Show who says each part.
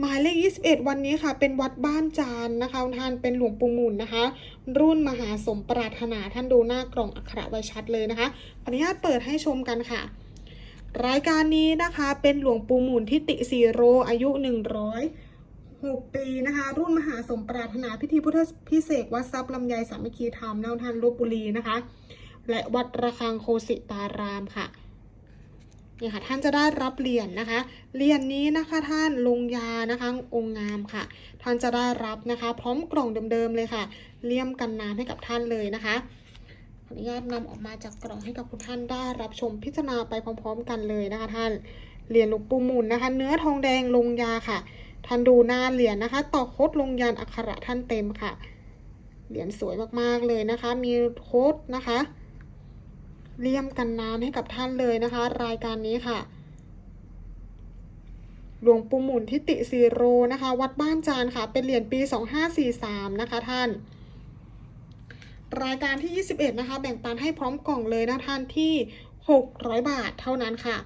Speaker 1: หมายเลข 21 วันนี้ค่ะ เป็นวัดบ้านจานนะคะท่านเป็นหลวงปู่มุนนะคะ รุ่นมหาสมปรารถนาท่านดูหน้ากล่องอักขระไว้ชัดเลยนะคะขออนุญาตเปิดให้ชมกันค่ะ รายการนี้นะคะเป็นหลวงปู่มุนทิติสีโรอายุ 106 ปีนะคะ รุ่นมหาสมปรารถนาพิธีพุทธพิเศษวัดทรัพย์ลำไยสามัคคีธรรมนวทันลบบุรีนะคะ และวัดระฆังโคสิตารามค่ะ นี่ค่ะท่านจะได้รับเหรียญนะคะเหรียญนี้นะคะท่านลงยานะคะองค์งามค่ะ ท่านจะได้รับนะคะ พร้อมกล่องเดิมๆเลยค่ะเลี่ยมกันน้ำให้กับท่านเลยนะคะขออนุญาตนำออกมาจากกล่องให้กับคุณท่านได้รับชมพิจารณาไปพร้อม ๆ กันเลยนะคะท่านเหรียญหลวงปู่หมุนนะคะ เนื้อทองแดงลงยาค่ะ ท่านดูหน้าเหรียญนะคะ ต่อโคดลงยันอักขระท่านเต็มค่ะ เหรียญสวยมากๆเลยนะคะ มีโคดนะคะ เลี่ยมกันน้ำให้กับท่านเลยนะคะ รายการนี้ค่ะ หลวงปู่หมุนทิติซีโรนะคะ วัดบ้านจานค่ะ เป็นเหรียญปี 2543 นะคะท่าน รายการที่ 21 นะคะ แบ่งปันให้พร้อมกล่องเลยนะท่านที่ 600 บาทเท่านั้นค่ะ